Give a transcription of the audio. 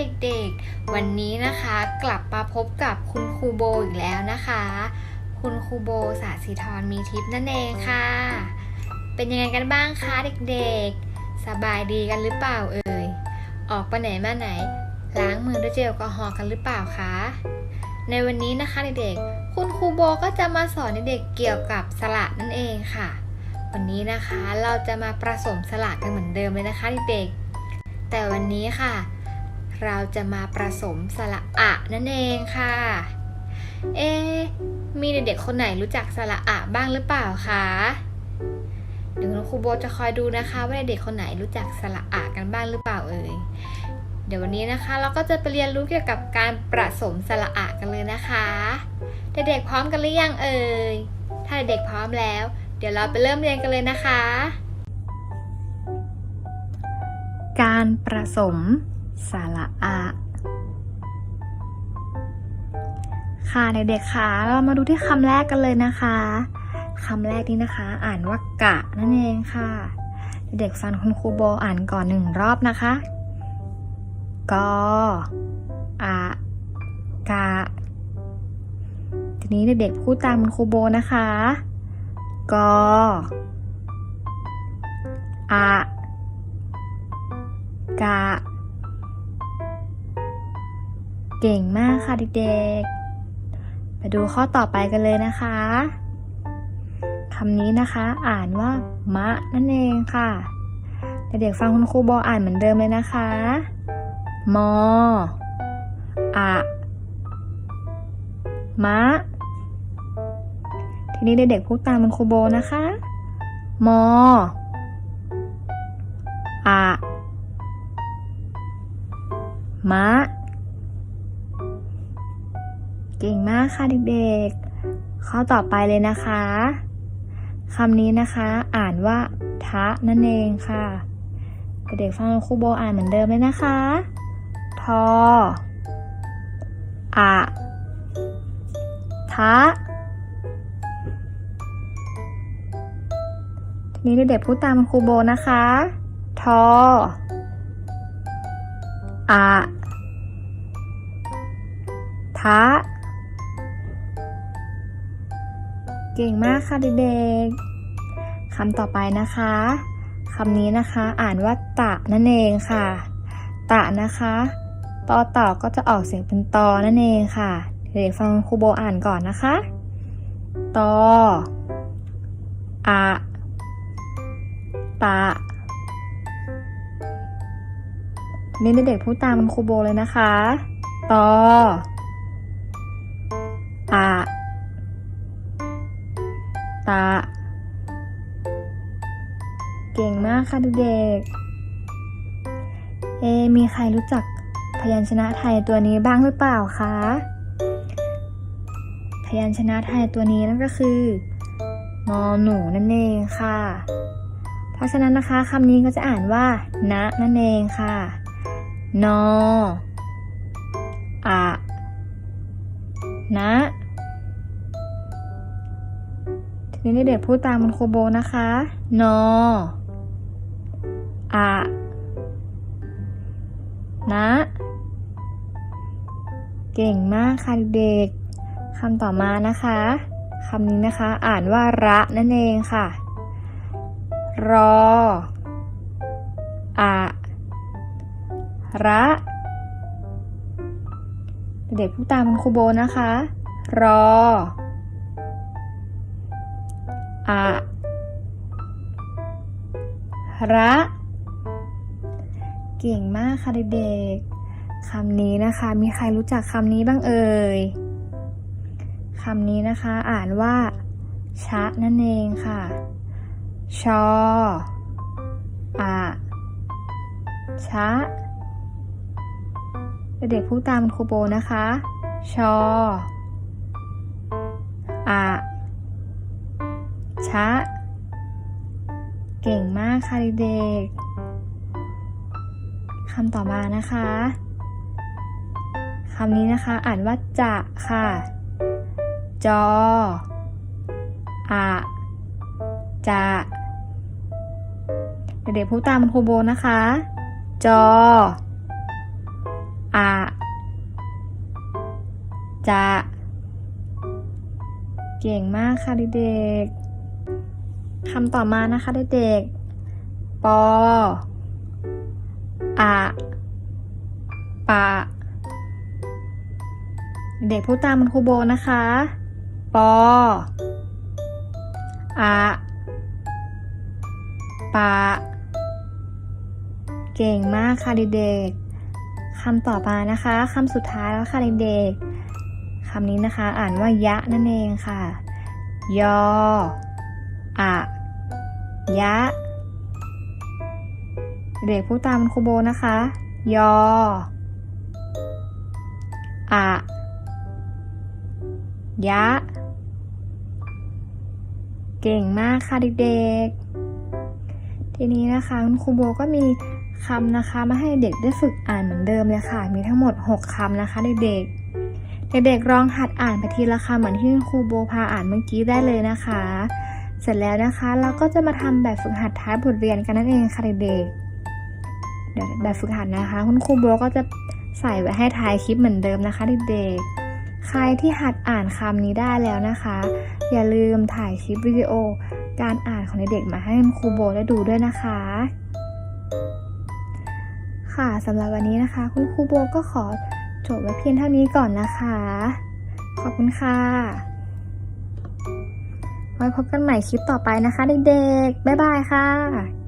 เด็กๆ วันนี้นะคะกลับมาพบกับคุณครูโบอีกแล้วนะคะ คุณครูโบสาสิธรมีทิพย์นั่นเองค่ะ เป็นยังไงกันบ้างคะเด็กๆ สบายดีกันหรือเปล่าเอ่ย ออกไปไหนมาไหน ล้างมือด้วยเจลแอลกอฮอล์กันหรือเปล่าคะ ในวันนี้นะคะเด็กๆ คุณครูโบก็จะมาสอนเด็กๆเกี่ยวกับสระนั่นเองค่ะ วันนี้นะคะเราจะมาผสมสระกันเหมือนเดิมเลยนะคะเด็กๆแต่วันนี้ค่ะ เราจะมาผสมสระอะนั่นเองค่ะ เอะมีเด็กๆคนไหนรู้จักสระอะบ้างหรือเปล่าคะเดี๋ยวครูโบจะคอยดูนะคะ ว่าเด็กคนไหนรู้จักสระอะกันบ้างหรือเปล่าเอ่ยเดี๋ยววันนี้นะคะ เราก็จะไปเรียนรู้เกี่ยวกับการผสมสระอะกันเลยนะคะเด็กๆพร้อมกันหรือยังเอ่ยถ้าเด็กพร้อมแล้ว เดี๋ยวเราไปเริ่มเรียนกันเลยนะคะ การผสม สาระอะค่ะเด็กๆค่ะเรามาดูที่คำแรกกันเลยนะคะคำแรกนี้นะคะ อ่านว่ากะนั่นเองค่ะ เด็กฟังคุณครูโบอ่านก่อนหนึ่งรอบนะคะกอะกะทีนี้เด็กๆพูดตามคุณครูโบนะคะกอะกะ เก่งมากค่ะเด็กๆไปดูข้อต่อไปกันเลยนะคะคำนี้นะคะอ่านว่ามะนั่นเองค่ะ เด็กๆฟังคุณครูโบอ่านเหมือนเดิมเลยนะคะ มอ อะมะ ทีนี้เด็กๆพูดตามคุณครูโบนะคะ มอ อะมะ เก่งมากค่ะเด็กๆ ข้อต่อไปเลยนะคะคำนี้นะคะอ่านว่าทะนั่นเองค่ะเด็กๆฟังครูโบอ่านเหมือนเดิมเลยนะคะ ทอ อะ ทะ ทีนี้เด็กๆพูดตามครูโบนะคะ ทอ อะ ทะ เก่งมากค่ะเด็กๆคำต่อไปนะคะคำนี้นะคะ อ่านว่าตะนั่นเองค่ะ ตะนะคะตอเต่าก็จะออกเสียงเป็นตอนั่นเองค่ะ เด็กๆฟังครูโบอ่านก่อนนะคะ ตออะตะนี้เด็กๆพูดตามคุณครูโบเลยนะคะ ตออะ ตะ เก่งมากค่ะเด็กๆ เอ มีใครรู้จักพยัญชนะไทยตัวนี้บ้างหรือเปล่าคะ พยัญชนะไทยตัวนี้นั่นก็คือนอหนูนั่นเองค่ะ เพราะฉะนั้นนะคะคำนี้ก็จะอ่านว่าณนั่นเองค่ะ นออะนะ ทีนี้เด็กพูดตามคุณครูโบนะคะนออะนะ เก่งมากค่ะเด็กคำต่อมานะคะคำนี้นะคะ อ่านว่าระนั่นเองค่ะ รออะระเด็กพูดตามคุณครูโบนะคะ รอ อะระเก่งมากค่ะเด็กๆคำนี้นะคะ มีใครรู้จักคำนี้บ้างเอ่ยคำนี้นะคะ อ่านว่า ชะนั่นเองค่ะ ชออะชะเด็กๆพูดตามครูโบนะคะ ชออะ ชะ เก่งมากค่ะเด็กๆคำต่อมานะคะคำนี้นะคะอ่านว่าจะค่ะ จอ อะจะเด็กๆพูดตามคุณครูโบนะคะ จอ อะจะ เก่งมากค่ะเด็กๆ คำต่อมานะคะเด็กๆ ปอ อะ ปะ เด็กพูดตามคุณครูโบนะคะ ปอ อะ ปะ เก่งมากค่ะเด็กๆ คำต่อมานะคะคำสุดท้ายแล้วค่ะเด็กๆคำนี้นะคะ อ่านว่ายะนั่นเองค่ะ ยออะ ยะ เด็กพูดตามคุณครูโบนะคะ ยอ อะ ยะ เก่งมากค่ะเด็กๆ ทีนี้นะคะคุณครูโบก็มีคำนะคะมาให้เด็กได้ฝึกอ่านเหมือนเดิมเลยค่ะ มีทั้งหมด 6คำนะคะเด็กๆ เด็กๆลองหัดอ่านไปทีละคำเหมือนที่คุณครูโบพาอ่านเมื่อกี้ได้เลยนะคะ เสร็จแล้วนะคะ เราก็จะมาทำแบบฝึกหัดท้ายบทเรียนกันนั่นเองค่ะเด็กๆเดี๋ยวแบบฝึกหัดนะคะ คุณครูโบก็จะใส่ไว้ให้ท้ายคลิปเหมือนเดิมนะคะเด็กๆ ใครที่หัดอ่านคำนี้ได้แล้วนะคะ อย่าลืมถ่ายคลิปวิดีโอ การอ่านของเด็กๆมาให้คุณครูโบได้ดูด้วยนะคะ ค่ะสำหรับวันนี้นะคะ คุณครูโบก็ขอจบไว้เพียงเท่านี้ก่อนนะคะ ขอบคุณค่ะ ไว้พบกันใหม่คลิปต่อไปนะคะเด็กๆ บ๊ายบายค่ะ